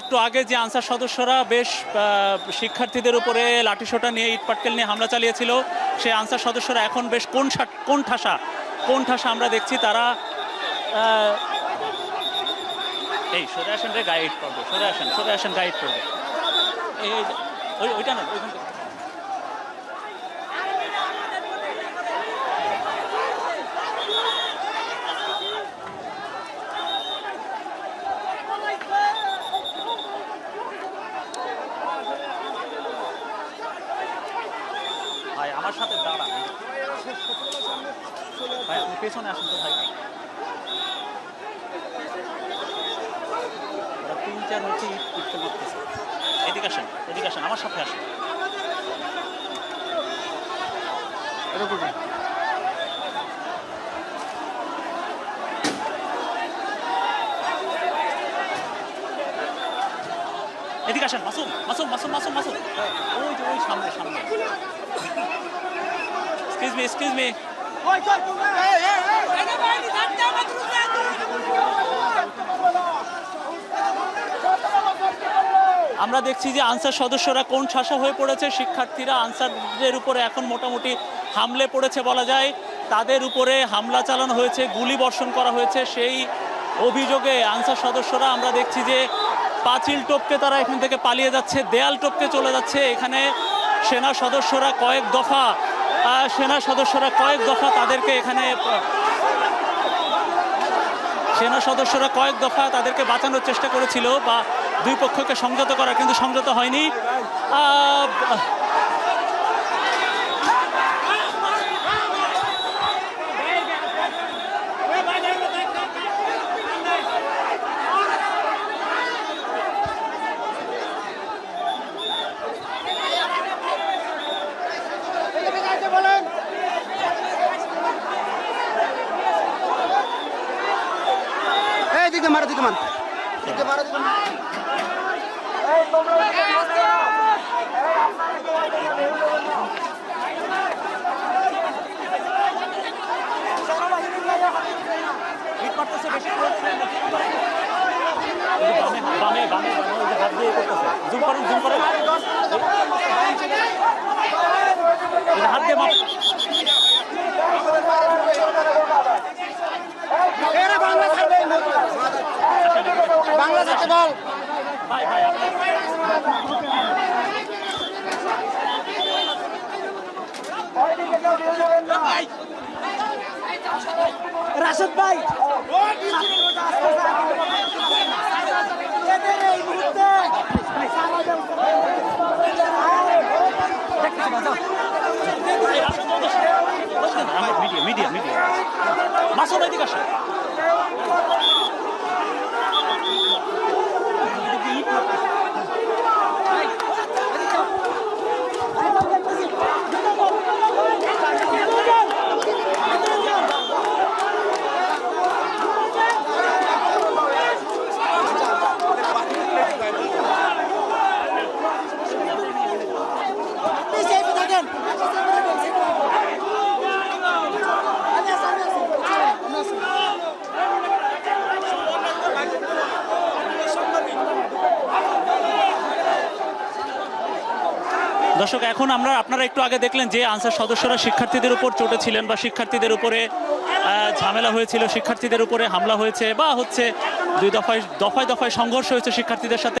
একটু আগে যে আনসার সদস্যরা বেশ শিক্ষার্থীদের উপরে লাঠিসোটা নিয়ে ইটপাটকেল নিয়ে হামলা চালিয়েছিল, সেই আনসার সদস্যরা এখন বেশ কোন কোন ঠাসা কোন ঠাসা আমরা দেখছি তারা এই সরে আসেন রে গাইড করবে সরে আসেন সরে আসেন গাইড করবে এই ওইটা না, ওইখান থেকে ভাই আমার সাথে দাঁড়ান ভাই, আপনি পেছনে আসুন তো ভাই। তিন চার হচ্ছে ইট উঠতে মারতেছে। এদিকে আসেন এদিকে আসেন, আমার সাথে আসেন। এদিকে আসেন, মাসুম মাসুম মাসুম মাসুম মাসুম। ওই যে, ওই সামনে সামনে। এক্সকিউজ মি এক্সকিউজ মি আমরা দেখছি যে আনসার সদস্যরা কোন শাসা হয়ে পড়েছে। শিক্ষার্থীরা আনসারদের উপরে এখন মোটামুটি হামলে পড়েছে বলা যায়। তাদের উপরে হামলা চালানো হয়েছে গুলি বর্ষণ করা হয়েছে। সেই অভিযোগে আনসার সদস্যরা আমরা দেখছি যে পাঁচিল টপকে তারা এখান থেকে পালিয়ে যাচ্ছে দেয়াল টপকে চলে যাচ্ছে। এখানে সেনা সদস্যরা কয়েক দফা সেনা সদস্যরা কয়েক দফা তাদেরকে এখানে, সেনা সদস্যরা কয়েক দফা তাদেরকে বাঁচানোর চেষ্টা করেছিল বা দুই পক্ষকে সংযত করা কিন্তু সংযত হয়নি। দিকে মারো দিকে মারো। দিকে মারো দিকে বামে বামে হাত দিয়ে করতেছে জুম করেন জুম করেন হাত দিয়ে মাপ এরা বাংলা ছাড়বে এই মুহূর্তে। আপনার রাশেদ ভাই। Media media media. মাসুম এদিকে আসেন। দর্শক, এখন আমরা, আপনারা একটু আগে দেখলেন যে আনসার সদস্যরা শিক্ষার্থীদের উপর চটেছিলেন বা শিক্ষার্থীদের উপরে ঝামেলা হয়েছিল, শিক্ষার্থীদের উপরে হামলা হয়েছে বা হচ্ছে দুই দফায় দফায় দফায় সংঘর্ষ হয়েছে শিক্ষার্থীদের সাথে।